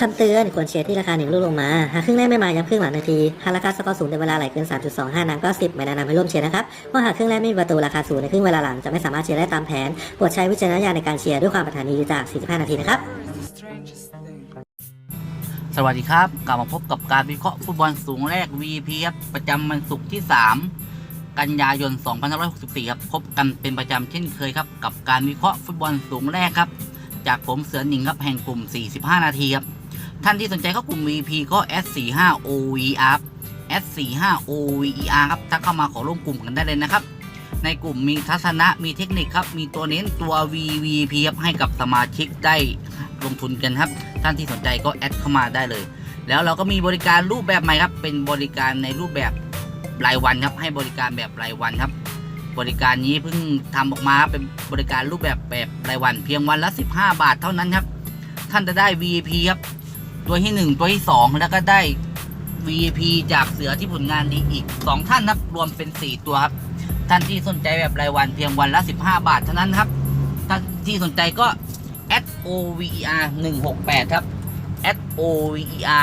คำเตือนควรเชียร์ที่ราคาหนึ่งลูกลงมา หากครึ่งแรกไม่มาย้ำครึ่งหลังนาที หากราคาสกอร์สูงในเวลาไหลเกิน 3.25นังก็ 10 ไม่แนะนำให้ร่วมเชียร์นะครับเพราะหากครึ่งแรกไม่มีประตูราคาสูงในครึ่งเวลาหลังจะไม่สามารถเชียร์ได้ตามแผนโปรดใช้วิจารณญาณในการเชียร์ด้วยความปรารถนาดีจาก 45 นาทีนะครับ สวัสดีครับกลับมาพบกับการวิเคราะห์ฟุตบอลสูงแรก VP ครับประจำวันศุกร์ที่ 3 กันยายน 2564 ครับพบกันเป็นประจำเช่นเคยครับกับการวิเคราะห์ฟุตบอลสูงแรกครับ จากผมเสือหนิงครับแห่งกลุ่ม 45 นาทีครับ ท่านที่สนใจเข้ากลุ่ม VP ก็ S45OVR S45OVER ครับถ้าเข้ามาขอร่วมกลุ่มกันได้เลยนะครับ ในกลุ่มมีทัศนะมีเทคนิคครับ มีตัวเน้นตัว VVP ครับให้กับสมาชิกได้ลงทุนกันครับ ท่านที่สนใจก็แอดเข้ามาได้เลย แล้วเราก็มีบริการรูปแบบใหม่ครับ เป็นบริการในรูปแบบรายวันครับ ให้บริการแบบรายวันครับ บริการนี้เพิ่งทำออกมาเป็นบริการรูปแบบแบบรายวัน เพียงวันละ 15 บาทเท่านั้นครับ ท่านจะได้ VIP ครับ ตัวที่1ตัวที่2แล้วก็ได้ VIP จากเสือที่ผลงานดีอีก2ท่านครับรวมเป็น4ตัวครับท่านที่สนใจแบบรายวันเพียงวันละ 15 บาทเท่านั้นครับท่านที่สนใจก็ @over 168ครับ @over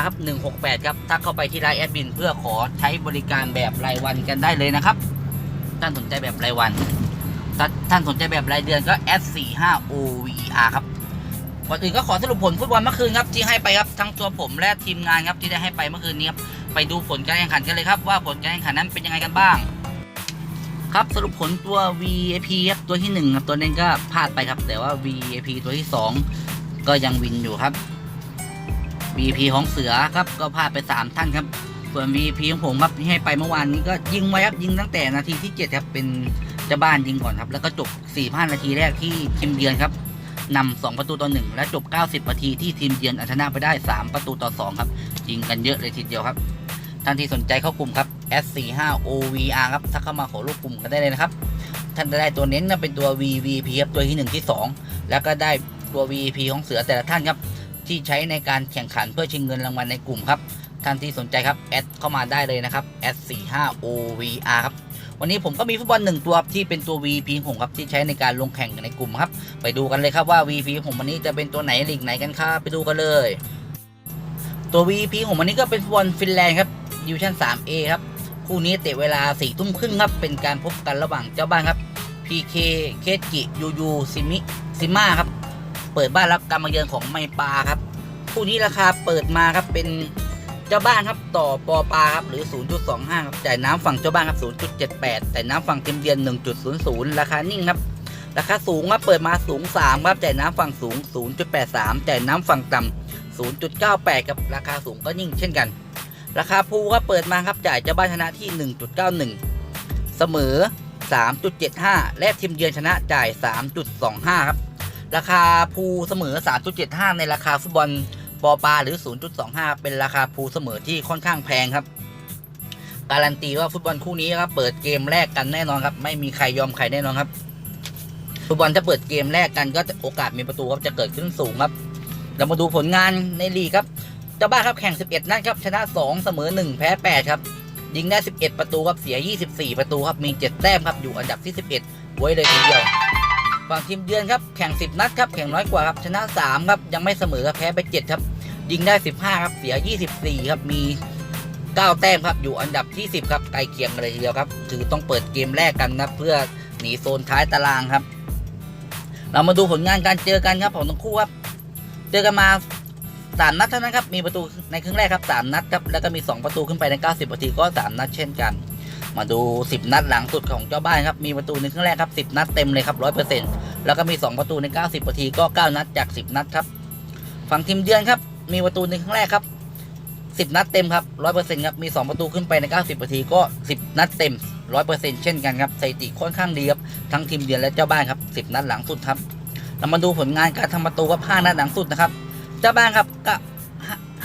ครับ168ครับถ้าเข้าไปที่ไลน์แอดมินเพื่อขอใช้บริการแบบรายวันกันได้เลยนะครับ ท่านสนใจแบบรายวัน ท่านสนใจแบบรายเดือนก็ @45over ครับ ก่อนอื่นก็ขอสรุปผลฟุตบอลเมื่อคืนครับที่ให้ไปครับทั้งตัวผมและทีมงานครับที่ได้ให้ไปเมื่อคืนนี้ครับไปดูผลการแข่งขันกันเลยครับว่าผลการแข่งขันนั้นเป็นยังไงกันบ้าง ครับสรุปผลตัว VIP ครับตัวที่หนึ่งครับตัวนี้ก็พลาดไปครับ แต่ว่า VIP ตัวที่สองก็ยังวินอยู่ครับ VIP ของเสือครับก็พลาดไปสามท่านครับส่วน VIP ของผมครับที่ให้ไปเมื่อวานนี้ก็ยิงไว้ครับยิงตั้งแต่นาทีที่7ครับเป็นเจ้าบ้านยิงก่อนครับ แล้วก็จบ4 5นาทีแรกที่ทีมเยือนครับ นำ2ประตูต่อ1และจบ 90 นาทีที่ทีมเยือนเอาชนะไปได้ 3 ประตูต่อ 2 ครับ ยิงกันเยอะเลยทีเดียวครับ ท่านที่สนใจเข้ากลุ่มครับ S45OVR ครับถ้าเข้ามาขอรูปกลุ่มกันได้เลยนะครับ ท่านจะได้ตัวเน้นนะเป็นตัว VVP ครับตัวที่ 1 ที่ 2 แล้วก็ได้ตัว VVP ของเสือแต่ละท่านครับ ที่ใช้ในการแข่งขันเพื่อชิงเงินรางวัลในกลุ่มครับ ท่านที่สนใจครับแอดเข้ามาได้เลยนะครับ S45OVR ครับ วันนี้ผมก็มีฟุตบอลหนึ่งตัวที่เป็นตัว VP ของผมครับที่ใช้ในการลงแข่งในกลุ่มครับ ไปดูกันเลยครับว่า VP ของผมวันนี้จะเป็นตัวไหนลีกไหนกันครับไปดูกันเลย ตัว VP ของวันนี้ก็เป็นฟุตบอลฟินแลนด์ครับดิวชั่น 3A ครับคู่นี้เตะเวลา4ทุ่มครึ่งครับเป็นการพบกันระหว่างเจ้าบ้านครับ PK เคจิยูยูซิมิซิมาครับเปิดบ้านรับการมาเยือนของไมปาครับคู่นี้ราคาเปิดมาครับเป็น เจ้าบ้านครับต่อปอปาครับหรือ 0.25ครับจ่ายน้ำฝั่งเจ้าบ้านครับ 0.78แต่น้ำฝั่งทีมเยือน1.00 ราคานิ่งครับราคาสูงครับเปิดมาสูง 3 ครับจ่ายน้ำฝั่งสูง 0.83จ่ายน้ำฝั่งต่ำ0.98กับราคาสูงก็นิ่งเช่นกัน ราคาภูครับเปิดมาครับจ่ายเจ้าบ้านชนะที่ 1.91 เสมอ 3.75 และทีมเยือนชนะจ่าย 3.25 ครับราคาภูเสมอ 3.75 ในราคาฟุตบอล ปอปาหรือ 0.25 เป็นราคาภูเสมอที่ค่อนข้างแพงครับ การันตีว่าฟุตบอลคู่นี้ครับเปิดเกมแรกกันแน่นอนครับ ไม่มีใครยอมใครแน่นอนครับ ฟุตบอลจะเปิดเกมแรกกันก็โอกาสมีประตูครับจะเกิดขึ้นสูงครับ เรามาดูผลงานในลีกครับเจ้าบ้านครับแข่ง 11 นัดครับชนะ 2 เสมอ 1 แพ้ 8 ครับยิงได้ 11 ประตูครับเสีย 24 ประตูครับมี 7 แต้มครับอยู่อันดับที่ 11 ไว้เลยทีเดียว ฝั่งทีมเยือนครับแข่ง 10 นัดครับแข่งน้อยกว่าครับชนะ3ครับยังไม่เสมอครับแพ้ไป 7 ครับ ยิงได้ 15 ครับเสีย 24 ครับมี 9 แต้มครับอยู่อันดับที่ 10 ครับใกล้เคียงกันเลยทีเดียวครับคือต้องเปิดเกมแรกกันนะเพื่อหนีโซนท้ายตารางครับ เรามาดูผลงานการเจอกันครับของทั้งคู่ครับเจอกันมาสามนัดเท่านั้นครับ มีประตูในครึ่งแรกครับสามนัดครับแล้วก็มี 2 ประตูขึ้นไปใน 90 นาทีก็ 3 นัดเช่นกัน มาดู 10 นัดหลังสุดของเจ้าบ้านครับ มีประตูในครึ่งแรกครับ 10 นัดเต็มเลยครับ 100% แล้วก็มี 2 ประตูใน 90นาทีก็ 9 นัดจาก 10 นัดครับ ฝั่งทีมเยือนครับ มีประตูในครึ่งแรกครับ 10 นัดเต็มครับ 100%ครับ มี 2 ประตูขึ้นไปใน 90นาทีก็ 10 นัดเต็ม 100%เช่นกันครับสถิติค่อนข้างดีครับ ทั้งทีมเยือนและเจ้าบ้านครับ 10 นัดหลังสุดครับ เรามาดูผลงานการทำประตูครับ 5 นัดหลังสุดนะครับ เจ้าบ้านครับก็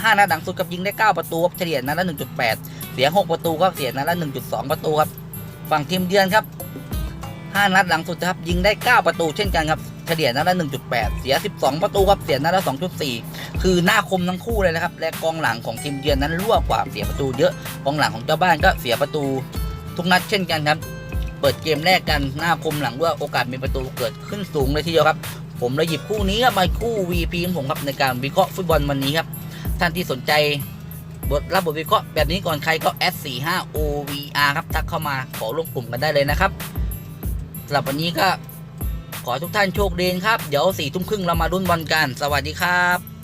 ห้านัดหลังสุดกับยิงได้ 9 ประตูครับเฉลี่ยนัดละ 1.8 เสีย 6 ประตูครับเสียนัดละ 1.2 ประตูครับ ฝั่งทีมเยือนครับ 5 นัดหลังสุดครับยิงได้ 9 ประตูเช่นกันครับเฉลี่ยนัดละ 1.8 เสีย 12 ประตูครับเสียนัดละ 2.4 คือหน้าคมทั้งคู่เลยนะครับและกองหลังของทีมเยือนนั้นรั่วกว่าเสียประตูเยอะกองหลังของเจ้าบ้านก็เสียประตูทุกนัดเช่นกันครับเปิดเกมแรกกันหน้าคมหลังรั่วโอกาสมีประตูเกิดขึ้นสูงเลยทีเดียวครับ ผมเลยหยิบคู่นี้มาคู่ VP ของผมครับในการวิเคราะห์ฟุตบอลวันนี้ครับท่านที่สนใจบทรับบทวิเคราะห์แบบนี้ก่อนใครก็ S 4 5 OVR ครับทักเข้ามาขอร่วมกลุ่มกันได้เลยนะครับ สำหรับวันนี้ก็ขอทุกท่านโชคดีครับ เดี๋ยวสี่ทุ่มครึ่งเรามารุ่นบอลกัน สวัสดีครับ